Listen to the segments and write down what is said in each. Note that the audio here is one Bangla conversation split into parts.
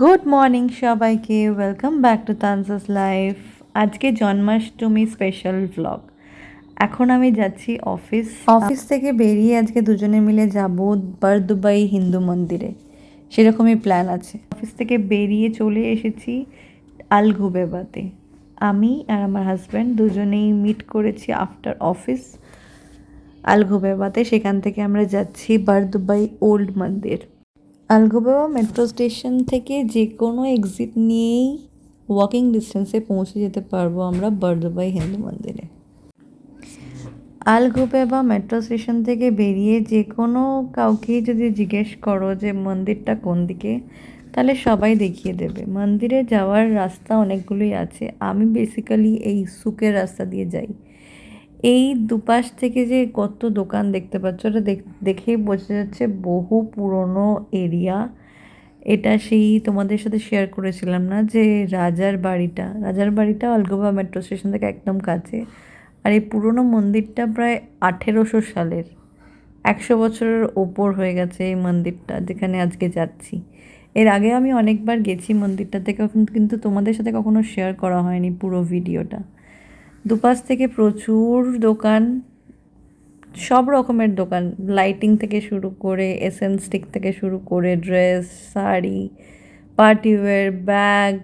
গুড মর্নিং সবাইকে. ওয়েলকাম ব্যাক টু তানসাস লাইফ আজকে জন্মাষ্টমী স্পেশাল ভ্লগ এখন আমি যাচ্ছি অফিস অফিস থেকে বেরিয়ে আজকে দুজনে মিলে যাব বারদুবাই হিন্দু মন্দিরে। সেরকমই প্ল্যান আছে। অফিস থেকে বেরিয়ে চলে এসেছি আল আলঘুবেবাতে আমি আর আমার হাজব্যান্ড দুজনেই মিট করেছি আফটার অফিস আলঘুবেবাতে সেখান থেকে আমরা যাচ্ছি বারদুবাই ওল্ড মন্দির। আলগোবাবা মেট্রো স্টেশন থেকে যে কোনো এক্সিট নিয়েই ওয়াকিং ডিস্টেন্সে পৌঁছে যেতে পারব আমরা বর্দবাই হিন্দু মন্দিরে। আলগোবেবা মেট্রো স্টেশন থেকে বেরিয়ে যে কোনো কাউকেই যদি জিজ্ঞেস করো যে মন্দিরটা কোন দিকে, তাহলে সবাই দেখিয়ে দেবে। মন্দিরে যাওয়ার রাস্তা অনেকগুলোই আছে। আমি বেসিক্যালি এই সুকের রাস্তা দিয়ে যাই। এই দুপাশ থেকে যে কত দোকান দেখতে পাচ্ছ, ওটা দেখেই বোঝা যাচ্ছে বহু পুরনো এরিয়া। এটা সেই তোমাদের সাথে শেয়ার করেছিলাম না যে রাজার বাড়িটা। রাজার বাড়িটা অলগোবা মেট্রো স্টেশন থেকে একদম কাছে। আর এই পুরনো মন্দিরটা প্রায় আঠেরোশো সালের। একশো বছরের ওপর হয়ে গেছে এই মন্দিরটা যেখানে আজকে যাচ্ছি। এর আগে আমি অনেকবার গেছি মন্দিরটা থেকে, কিন্তু তোমাদের সাথে কখনো শেয়ার করা হয়নি পুরো ভিডিওটা দুপাশ থেকে প্রচুর দোকান, সব রকমের দোকান। লাইটিং থেকে শুরু করে এসেন্সটিক থেকে শুরু করে dress sari partywear bag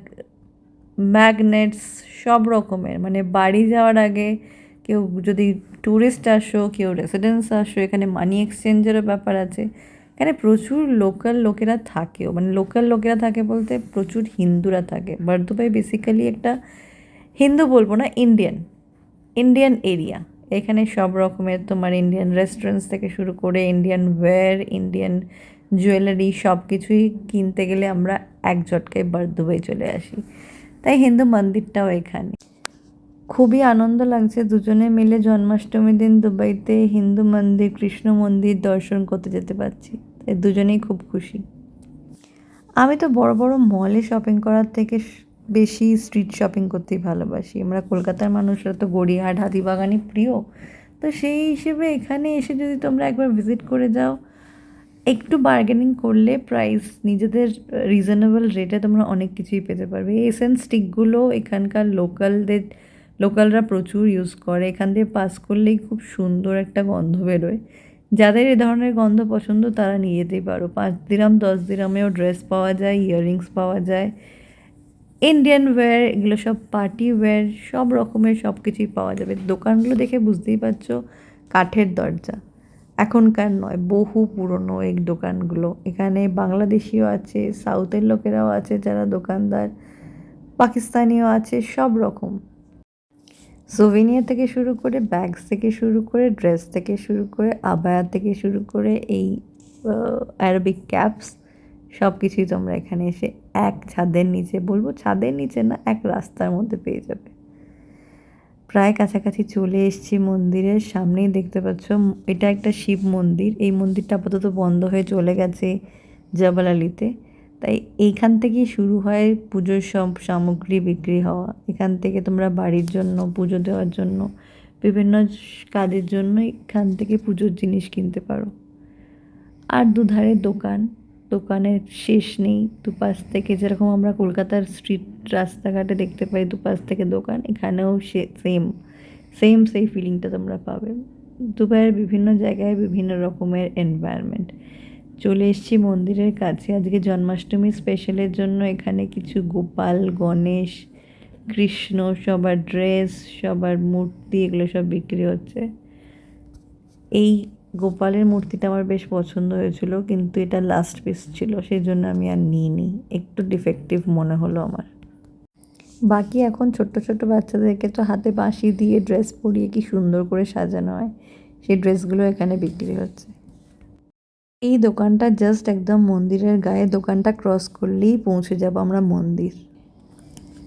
magnets সব রকমের। মানে বাড়ি যাওয়ার আগে কেউ যদি ট্যুরিস্ট আসো, কেউ রেসিডেন্স আসো, এখানে মানি এক্সচেঞ্জেরও ব্যাপার আছে। এখানে প্রচুর লোকাল লোকেরা থাকেও। মানে লোকাল লোকেরা থাকে বলতে প্রচুর হিন্দুরা থাকে। বার্দুবাই বেসিক্যালি একটা হিন্দু বলব না ইন্ডিয়ান ইন্ডিয়ান এরিয়া এখানে সব রকমের তোমার ইন্ডিয়ান রেস্টুরেন্টস থেকে শুরু করে ইন্ডিয়ান ওয়্যার ইন্ডিয়ান জুয়েলারি সব কিছুই কিনতে গেলে আমরা এক ঝটকায় দুবাই চলে আসি। তাই হিন্দু মন্দিরটাও এখানে। খুবই আনন্দ লাগছে দুজনে মিলে জন্মাষ্টমীর দিন দুবাইতে হিন্দু মন্দির, কৃষ্ণ মন্দির দর্শন করতে যেতে পারছি। তাই দুজনেই খুব খুশি। আমি তো বড় বড় মলে শপিং করার থেকে বেশি স্ট্রিট শপিং করতেই ভালোবাসি। আমরা কলকাতার মানুষরা তো গড়িয়াহাট, হাতিবাগানই প্রিয়। তো সেই হিসেবে এখানে এসে যদি তোমরা একবার ভিজিট করে যাও, একটু বার্গেনিং করলে প্রাইস নিজেদের রিজনেবল রেটে তোমরা অনেক কিছুই পেতে পারবে। এই এসেন্স স্টিকগুলো এখানকার লোকালদের লোকালরা প্রচুর ইউজ করে। এখান দিয়ে পাস করলেই খুব সুন্দর একটা গন্ধ বেরোয়। যাদের এ ধরনের গন্ধ পছন্দ তারা নিয়ে যেতেই পারো। পাঁচ দিরাম দশ দিরামেও ড্রেস পাওয়া যায় ইয়াররিংস পাওয়া যায়। ইন্ডিয়ান ওয়্যার এগুলো সব পার্টি ওয়্যার সব রকমের সব কিছুই পাওয়া যাবে। দোকানগুলো দেখে বুঝতেই পারছ, কাঠের দরজা। এখনকার নয়, বহু পুরনো এই দোকানগুলো। এখানে বাংলাদেশিও আছে সাউথের লোকেরাও আছে যারা দোকানদার, পাকিস্তানিও আছে, সব রকম। সোভিনিয়া থেকে শুরু করে ব্যাগস থেকে শুরু করে ড্রেস থেকে শুরু করে আবায়া থেকে শুরু করে এই অ্যারবিক ক্যাপস সব কিছুই তোমরা এখানে এসে এক ছাদের নিচে, বলব ছাদের নিচে না, এক রাস্তার মধ্যে পেয়ে যাবে। প্রায় কাছাকাছি চলে এসছি মন্দিরের সামনেই, দেখতে পাচ্ছ এটা একটা শিব মন্দির। এই মন্দিরটা আপাতত বন্ধ হয়ে চলে গেছে জবালালিতে। তাই এইখান থেকেই শুরু হয় পুজোর সব সামগ্রী বিক্রি হওয়া। এখান থেকে তোমরা বাড়ির জন্য, পুজো দেওয়ার জন্য, বিভিন্ন কাজের জন্য এখান থেকে পুজোর জিনিস কিনতে পারো। আর দুধারে দোকান। দোকানের শেষ নেই, দুপাশ থেকে যেরকম আমরা কলকাতার স্ট্রিট রাস্তাঘাটে দেখতে পাই, দুপাশ থেকে দোকান, এখানেও সে সেম সেম সেই ফিলিংটা তোমরা পাবে। দুবাইয়ের বিভিন্ন জায়গায় বিভিন্ন রকমের এনভায়রনমেন্ট চলে এসেছি মন্দিরের কাছে, আজকে জন্মাষ্টমী স্পেশালের জন্য এখানে কিছু গোপাল, গণেশ, কৃষ্ণ, সবার ড্রেস সবার মূর্তি, এগুলো সব বিক্রি হচ্ছে। এই গোপালের মূর্তিটা আমার বেশ পছন্দ হয়েছিল, কিন্তু এটা লাস্ট পিস ছিল, সেই জন্য আমি আর নিইনি। একটু ডিফেক্টিভ মনে হলো আমার। বাকি এখন ছোট্ট ছোট্ট বাচ্চাদেরকে তো হাতে বাঁশি দিয়ে ড্রেস পরিয়ে কি সুন্দর করে সাজানো হয়, সেই ড্রেসগুলো এখানে বিক্রি হচ্ছে। এই দোকানটা জাস্ট একদম মন্দিরের গায়ে দোকানটা ক্রস করলেই পৌঁছে যাব আমরা মন্দির।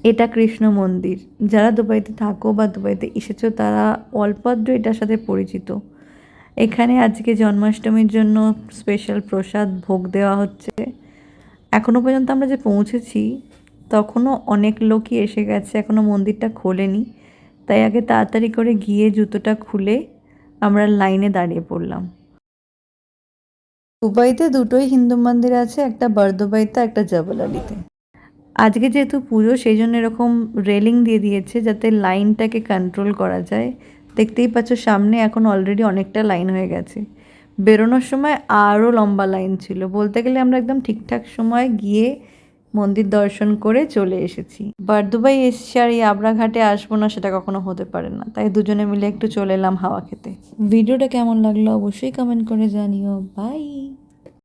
এটা কৃষ্ণ মন্দির। যারা দুবাইতে থাকো বা দুবাইতে এসেছ, তারা অল্পাদ্র এটার সাথে পরিচিত। এখানে আজকে জন্মাষ্টমীর জন্য স্পেশাল প্রসাদ ভোগ দেওয়া হচ্ছে। এখনও পর্যন্ত আমরা যে পৌঁছেছি তখনও অনেক লোকই এসে গেছে এখনও মন্দিরটা খোলেনি। তাই আগে তাড়াতাড়ি করে গিয়ে জুতোটা খুলে আমরা লাইনে দাঁড়িয়ে পড়লাম। দুবাইতে দুটোই হিন্দু মন্দির আছে একটা বর্দবাইতে একটা জবলালিতে আজকে যেহেতু পুজো সেই জন্য এরকম রেলিং দিয়ে দিয়েছে যাতে লাইনটাকে কন্ট্রোল করা যায়। দেখতেই পাচ্ছ সামনে এখন অলরেডি অনেকটা লাইন হয়ে গেছে। বেরোনোর সময় আরও লম্বা লাইন ছিল। বলতে গেলে আমরা একদম ঠিকঠাক সময় গিয়ে মন্দির দর্শন করে চলে এসেছি। বারদুবাই এসছি আর এই আবরাঘাটে আসব না সেটা কখনো হতে পারে না। তাই দুজনে মিলে একটু চলে এলাম হাওয়া খেতে। ভিডিওটা কেমন লাগল অবশ্যই কমেন্ট করে জানিও। বাই